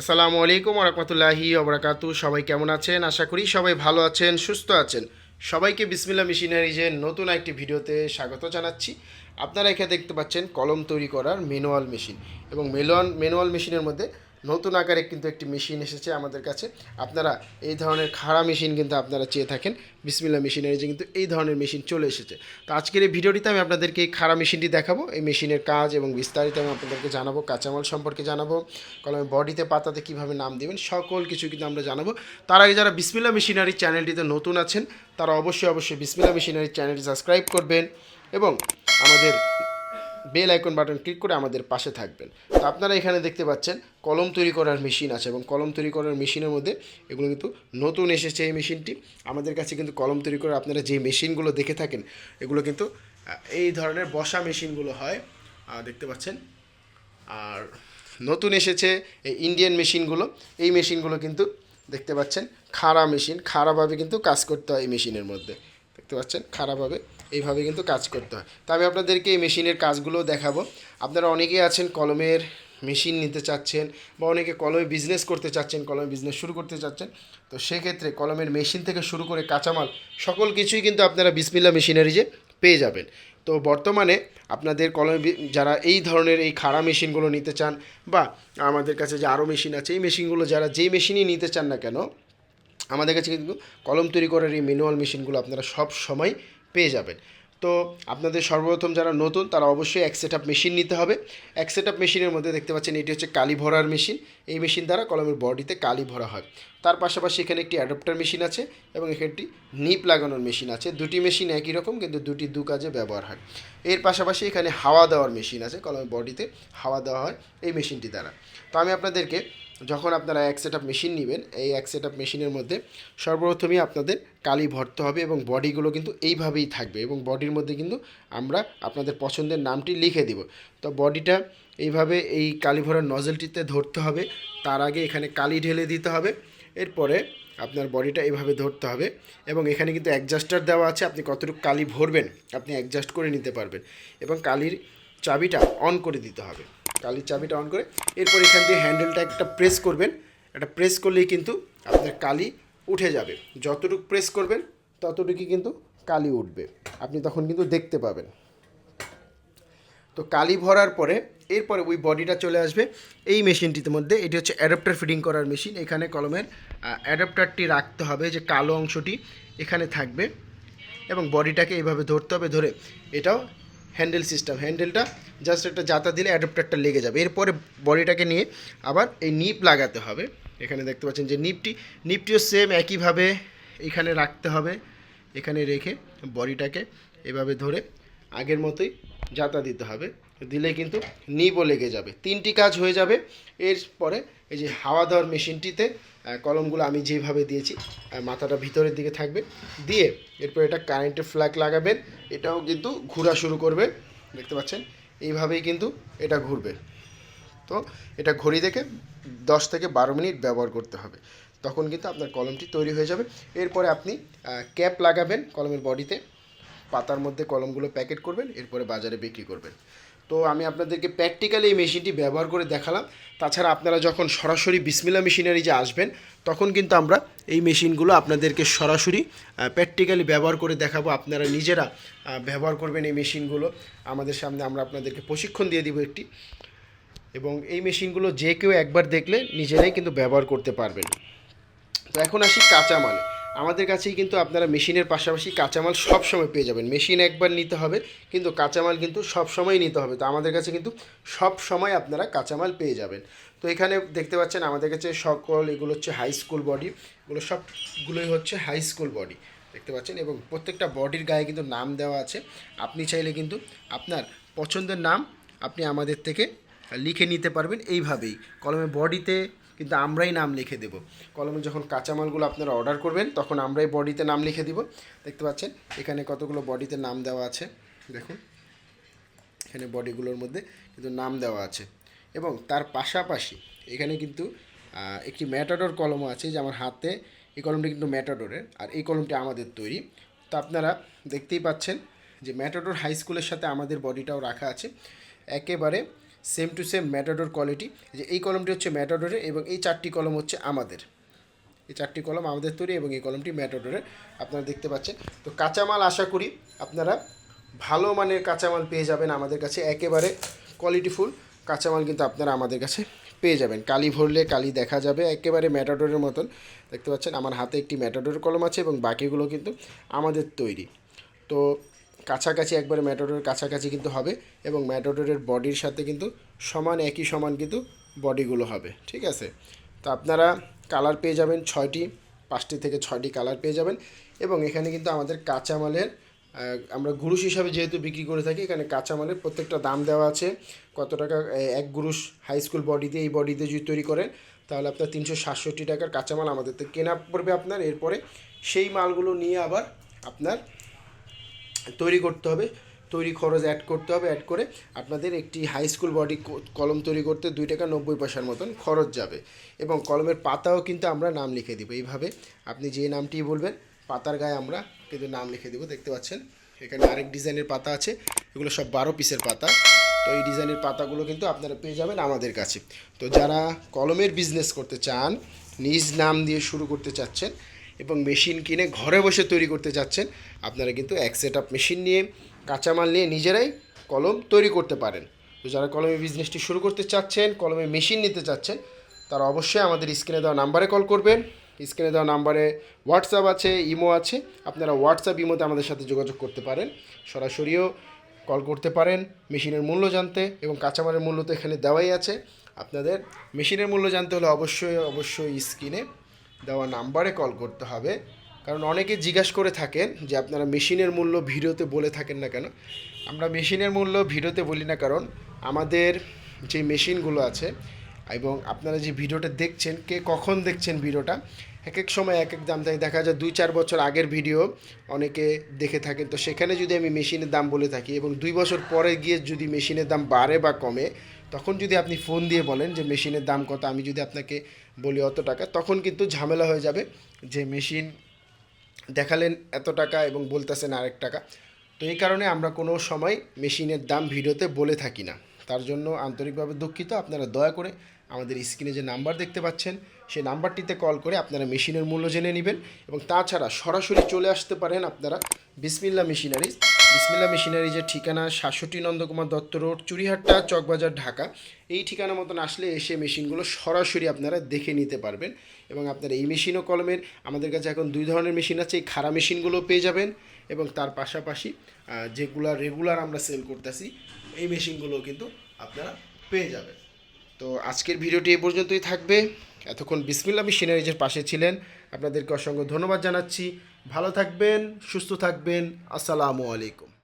আসসালামু আলাইকুম রহমতুল্লাহি ওবরাকাতু সবাই কেমন আছেন? আশা করি সবাই ভালো আছেন, সুস্থ আছেন। সবাইকে বিসমিল্লা মেশিনারিজের নতুন একটি ভিডিওতে স্বাগত জানাচ্ছি। আপনারা এখানে দেখতে পাচ্ছেন কলম তৈরি করার ম্যানুয়াল মেশিন এবং মেনুয়াল ম্যানুয়াল মেশিনের মধ্যে নতুন আকারে কিন্তু একটি মেশিন এসেছে আমাদের কাছে। আপনারা এই ধরনের খাড়া মেশিন কিন্তু আপনারা চেয়ে থাকেন। বিসমিল্লা মেশিনারিজে কিন্তু এই ধরনের মেশিন চলে এসেছে। তো আজকের এই ভিডিওটিতে আমি আপনাদেরকে এই খাড়া মেশিনটি দেখাবো। এই মেশিনের কাজ এবং বিস্তারিত আমি আপনাদেরকে জানাব, কাঁচামাল সম্পর্কে জানাব, কলমে বডিতে, পাতাতে কীভাবে নাম দেবেন, সকল কিছু কিন্তু আমরা জানাব। তার আগে যারা বিসমিল্লা মেশিনারি চ্যানেলটিতে নতুন আছেন, তারা অবশ্যই অবশ্যই বিসমিল্লা মেশিনারি চ্যানেলটি সাবস্ক্রাইব করবেন এবং আমাদের বেল আইকন বাটন ক্লিক করে আমাদের পাশে থাকবেন। তো আপনারা এখানে দেখতে পাচ্ছেন, কলম তৈরি করার মেশিন আছে এবং কলম তৈরি করার মেশিনের মধ্যে এগুলো কিন্তু নতুন এসেছে এই মেশিনটি। আমাদের কাছে কিন্তু কলম তৈরি করার আপনারা যে মেশিনগুলো দেখে থাকেন, এগুলো কিন্তু এই ধরনের বসা মেশিনগুলো হয়। দেখতে পাচ্ছেন, আর নতুন এসেছে এই ইন্ডিয়ান মেশিনগুলো। এই মেশিনগুলো কিন্তু দেখতে পাচ্ছেন, খাড়া মেশিন, খাড়াভাবে কিন্তু কাজ করতে হয় এই মেশিনের মধ্যে। দেখতে পাচ্ছেন খারাপভাবে এইভাবে কিন্তু কাজ করতে হয়। তো আমি আপনাদেরকে এই মেশিনের কাজগুলো দেখাবো। আপনারা অনেকেই আছেন কলমের মেশিন নিতে চাচ্ছেন বা অনেকে কলমে বিজনেস করতে চাচ্ছেন, কলমে বিজনেস শুরু করতে চাচ্ছেন। তো সেক্ষেত্রে কলমের মেশিন থেকে শুরু করে কাঁচামাল সকল কিছুই কিন্তু আপনারা বিসমিল্লা মেশিনারিজে পেয়ে যাবেন। তো বর্তমানে আপনাদের কলমে যারা এই ধরনের এই খাড়া মেশিনগুলো নিতে চান বা আমাদের কাছে যে আরও মেশিন আছে, এই মেশিনগুলো যারা যেই মেশিনই নিতে চান না কেন, আমাদের কাছে কিন্তু কলম তৈরি করার এই ম্যানুয়াল মেশিনগুলো আপনারা সব সময় পেয়ে যাবেন। তো আপনাদের সর্বপ্রথম যারা নতুন, তারা অবশ্যই এক সেট মেশিন নিতে হবে। এক সেট মেশিনের মধ্যে দেখতে পাচ্ছেন, এটি হচ্ছে কালি ভরার মেশিন এই মেশিন দ্বারা কলমের বডিতে কালি ভরা হয়। তার পাশাপাশি এখানে একটি অ্যাডাপ্টার মেশিন আছে এবং এখানে একটি নিপ লাগানোর মেশিন আছে। দুটি মেশিন একই রকম, কিন্তু দুটি দু কাজে ব্যবহার হয়। এর পাশাপাশি এখানে হাওয়া দেওয়ার মেশিন আছে। কলমের বডিতে হাওয়া দেওয়া হয় এই মেশিনটি দ্বারা। তো আমি আপনাদেরকে যখন আপনারা এক সেট মেশিন নেবেন, এই এক সেট মেশিনের মধ্যে সর্বপ্রথমই আপনাদের কালি ভরতে হবে এবং বডিগুলো কিন্তু এইভাবেই থাকবে এবং বডির মধ্যে কিন্তু আমরা আপনাদের পছন্দের নামটি লিখে দিব। তো বডিটা এইভাবে এই কালি ভরার নজেলটিতে ধরতে হবে, তার আগে এখানে কালি ঢেলে দিতে হবে, এরপরে আপনার বডিটা এইভাবে ধরতে হবে এবং এখানে কিন্তু অ্যাডজাস্টার দেওয়া আছে, আপনি কতটুকু কালি ভরবেন, আপনি অ্যাডজাস্ট করে নিতে পারবেন এবং কালির চাবিটা অন করে দিতে হবে। কালির চাবিটা অন করে। এরপর এখান দিয়ে হ্যান্ডেলটা একটা প্রেস করবেন। একটা প্রেস করলেই কিন্তু আপনার কালি উঠে যাবে। যতটুকু প্রেস করবেন, ততটুকুই কিন্তু কালি উঠবে। আপনি তখন কিন্তু দেখতে পাবেন। তো কালি ভরার পরে, এরপরে ওই বডিটা চলে আসবে। এই মেশিনটির মধ্যে, এটি হচ্ছে অ্যাডাপ্টার ফিটিং করার মেশিন এখানে কলমের অ্যাডাপ্টারটি রাখতে হবে যে কালো অংশটি এখানে থাকবে। এবং বডিটাকে এইভাবে ধরতে হবে, ধরে এটাও হ্যান্ডেল সিস্টেম। হ্যান্ডেলটা জাস্ট একটা জাতা দিলে অ্যাডাপ্টারটা লেগে যাবে। এরপরে বডিটাকে নিয়ে আবার এই নিপ লাগাতে হবে। এখানে দেখতে পাচ্ছেন যে নিপটি, নিপটিও সেম একইভাবে এখানে রাখতে হবে। এখানে রেখে বডিটাকে এভাবে ধরে আগের মতোই জাতা দিতে হবে। দিলে কিন্তু নিবও লেগে যাবে। তিনটি কাজ হয়ে যাবে। এরপরে এই যে হাওয়া দেওয়ার মেশিনটিতে কলমগুলো আমি যেভাবে দিয়েছি মাথাটা ভিতরের দিকে থাকবে। দিয়ে এরপর এটা কারেন্টের ফ্ল্যাগ লাগাবেন। এটাও কিন্তু ঘোরা শুরু করবে। দেখতে পাচ্ছেন? এইভাবেই কিন্তু এটা ঘুরবে। তো এটা ঘড়ি দেখে দশ থেকে বারো মিনিট ব্যবহার করতে হবে। তখন কিন্তু আপনার কলমটি তৈরি হয়ে যাবে। এরপরে আপনি ক্যাপ লাগাবেন কলমের বডিতে। পাতার মধ্যে কলমগুলো প্যাকেট করবেন। এরপরে বাজারে বিক্রি করবেন। তো আমি আপনাদেরকে প্র্যাকটিক্যালি এই মেশিনটি ব্যবহার করে দেখালাম। তাছাড়া আপনারা যখন সরাসরি বিসমিলা মেশিনারি যে আসবেন, তখন কিন্তু আমরা এই মেশিনগুলো আপনাদেরকে সরাসরি প্র্যাকটিক্যালি ব্যবহার করে দেখাবো। আপনারা নিজেরা ব্যবহার করবেন এই মেশিনগুলো আমাদের সামনে আমরা আপনাদেরকে প্রশিক্ষণ দিয়ে দিব একটি। এবং এই মেশিনগুলো যে কেউ একবার দেখলে নিজেরাই কিন্তু ব্যবহার করতে পারবেন। তো এখন আসি কাঁচামালে। আমাদের কাছেই কিন্তু আপনারা মেশিনের পাশাপাশি কাঁচামাল সব সময় পেয়ে যাবেন। মেশিন একবার নিতে হবে, কিন্তু কাঁচামাল কিন্তু সব সময় নিতে হবে। তো আমাদের কাছে কিন্তু সব সময় আপনারা কাঁচামাল পেয়ে যাবেন। তো এখানে দেখতে পাচ্ছেন আমাদের কাছে সকল, এগুলো হচ্ছে হাই স্কুল বডি এগুলো সবগুলোই হচ্ছে হাই স্কুল বডি দেখতে পাচ্ছেন? এবং প্রত্যেকটা বডির গায়ে কিন্তু নাম দেওয়া আছে। আপনি চাইলে কিন্তু আপনার পছন্দের নাম আপনি আমাদের থেকে লিখে নিতে পারবেন। এইভাবেই। কলমে বডিতে কিন্তু আমরাই নাম লিখে দেব। কলমে যখন কাঁচামালগুলো আপনারা অর্ডার করবেন, তখন আমরাই বডিতে নাম লিখে দিব। দেখতে পাচ্ছেন, এখানে কতগুলো বডিতে নাম দেওয়া আছে। দেখুন, এখানে বডিগুলোর মধ্যে কিন্তু নাম দেওয়া আছে। এবং তার পাশাপাশি এখানে কিন্তু একটি ম্যাটাডোর কলমও আছে যে আমার হাতে, এই কলমটি কিন্তু ম্যাটাডোরের আর এই কলমটি আমাদের তৈরি। তো আপনারা দেখতেই পাচ্ছেন যে ম্যাটাডোর হাই স্কুলের সাথে আমাদের বডিটাও রাখা আছে। একেবারে same to same matador quality যে এই কলমটি হচ্ছে ম্যাটাডোরের এবং এই চারটি কলম হচ্ছে আমাদের। এই চারটি কলম আমাদের তৈরি এবং এই কলমটি ম্যাটাডোরের আপনারা দেখতে পাচ্ছেন। তো কাঁচামাল আশা করি আপনারা ভালো মানের কাঁচামাল পেয়ে যাবেন আমাদের কাছে। একেবারে কোয়ালিটিফুল কাঁচামাল কিন্তু আপনারা আমাদের কাছে পেয়ে যাবেন। কালি ভরলে কালি দেখা যাবে, একেবারে ম্যাটাডোরের মতন। দেখতে পাচ্ছেন আমার হাতে একটি ম্যাটাডোরের কলম আছে এবং বাকিগুলো কিন্তু আমাদের তৈরি। তো কাছাকাছি একবারে ম্যাটাডোরের কাছাকাছি কিন্তু হবে এবং ম্যাটাডোরের বডির সাথে কিন্তু সমান, একই সমান কিন্তু বডিগুলো হবে, ঠিক আছে? তো আপনারা কালার পেয়ে যাবেন ছয়টি, পাঁচটি থেকে ছয়টি কালার পেয়ে যাবেন এবং এখানে কিন্তু আমাদের কাঁচামালের আমরা গুরুশ হিসাবে যেহেতু বিক্রি করে থাকি, এখানে কাঁচামালের প্রত্যেকটা দাম দেওয়া আছে। কত টাকা এক গুরুশ হাই স্কুল বডিতে এই বডিতে যদি তৈরি করেন, তাহলে আপনার তিনশো সাতষট্টি টাকার কাঁচামাল আমাদের থেকে কেনা পড়বে আপনার। এরপরে সেই মালগুলো নিয়ে আবার আপনার তৈরি করতে হবে। তৈরি খরচ অ্যাড করতে হবে অ্যাড করে আপনাদের একটি হাই স্কুল বডি কলম তৈরি করতে দুই টাকা নব্বই পয়সার মতন খরচ যাবে। এবং কলমের পাতাও কিন্তু আমরা নাম লিখে দিব। এইভাবে আপনি যে নামটি বলবেন, পাতার গায়ে আমরা কিন্তু নাম লিখে দেবো, দেখতে পাচ্ছেন? এখানে আরেক ডিজাইনের পাতা আছে, এগুলো সব বারো পিসের পাতা। তো এই ডিজাইনের পাতাগুলো কিন্তু আপনারা পেয়ে যাবেন আমাদের কাছে। তো যারা কলমের বিজনেস করতে চান, নিজ নাম দিয়ে শুরু করতে চাচ্ছেন এবং মেশিন কিনে ঘরে বসে তৈরি করতে চাচ্ছেন আপনারা কিন্তু এক সেট আপ মেশিন নিয়ে কাঁচামাল নিয়ে নিজেরাই কলম তৈরি করতে পারেন। তো যারা কলমের বিজনেসটি শুরু করতে চাচ্ছেন, কলমে মেশিন নিতে চাচ্ছেন, তারা অবশ্যই আমাদের স্ক্রিনে দেওয়া নাম্বারে কল করবেন। স্ক্রিনে দেওয়া নাম্বারে হোয়াটসঅ্যাপ আছে ইমো আছে। আপনারা হোয়াটসঅ্যাপ ইমোতে আমাদের সাথে যোগাযোগ করতে পারেন। সরাসরিও কল করতে পারেন মেশিনের মূল্য জানতে এবং কাঁচামালের মূল্য তো এখানে দেওয়াই আছে। আপনাদের মেশিনের মূল্য জানতে হলে অবশ্যই অবশ্যই স্ক্রিনে দেওয়া নাম্বারে কল করতে হবে। কারণ অনেকে জিজ্ঞাসা করে থাকেন যে আপনারা মেশিনের মূল্য ভিডিওতে বলে থাকেন না কেন? আমরা মেশিনের মূল্য ভিডিওতে বলি না, কারণ আমাদের যে মেশিনগুলো আছে এবং আপনারা যে ভিডিওটা দেখছেন, কে কখন দেখছেন ভিডিওটা এক এক সময় এক এক দাম থাকে দেখা যায় দুই চার বছর আগের ভিডিও অনেকে দেখে থাকেন। তো সেখানে যদি আমি মেশিনের দাম বলে থাকি এবং দুই বছর পরে গিয়ে যদি মেশিনের দাম বাড়ে বা কমে তখন যদি আপনি ফোন দিয়ে বলেন যে মেশিনের দাম কত, আমি যদি আপনাকে বলি অত টাকা, তখন কিন্তু ঝামেলা হয়ে যাবে যে মেশিন দেখালেন এত টাকা এবং বলতেছেন আরেক টাকা। তো এই কারণে আমরা কোনো সময় মেশিনের দাম ভিডিওতে বলে থাকি না। তার জন্য আন্তরিকভাবে দুঃখিত, আপনারা দয়া করে আমাদের স্ক্রিনে যে নাম্বার দেখতে পাচ্ছেন, সেই নাম্বারটিতে কল করে আপনারা মেশিনের মূল্য জেনে নেবেন এবং তাছাড়া সরাসরি চলে আসতে পারেন আপনারা বিসমিল্লা মেশিনারিজ বিসমিল্লা মেশিনারিজের ঠিকানা, সাতষট্টি নন্দকুমার দত্ত রোড চুরিহাট্টা চকবাজার, ঢাকা। এই ঠিকানা মতন আসলে এসে মেশিনগুলো সরাসরি আপনারা দেখে নিতে পারবেন এবং আপনারা এই মেশিনও কলমের। আমাদের কাছে এখন দুই ধরনের মেশিন আছে, এই খাড়া মেশিনগুলো পেয়ে যাবেন এবং তার পাশাপাশি যেগুলো রেগুলার আমরা সেল করতেছি, এই মেশিনগুলোও কিন্তু আপনারা পেয়ে যাবেন। তো আজকের ভিডিওটি এ পর্যন্তই থাকবে। এতক্ষণ বিসমিল্লা সিনারিজের পাশে ছিলেন, আপনাদেরকে অসংখ্য ধন্যবাদ জানাচ্ছি। ভালো থাকবেন, সুস্থ থাকবেন। আসসালামু আলাইকুম।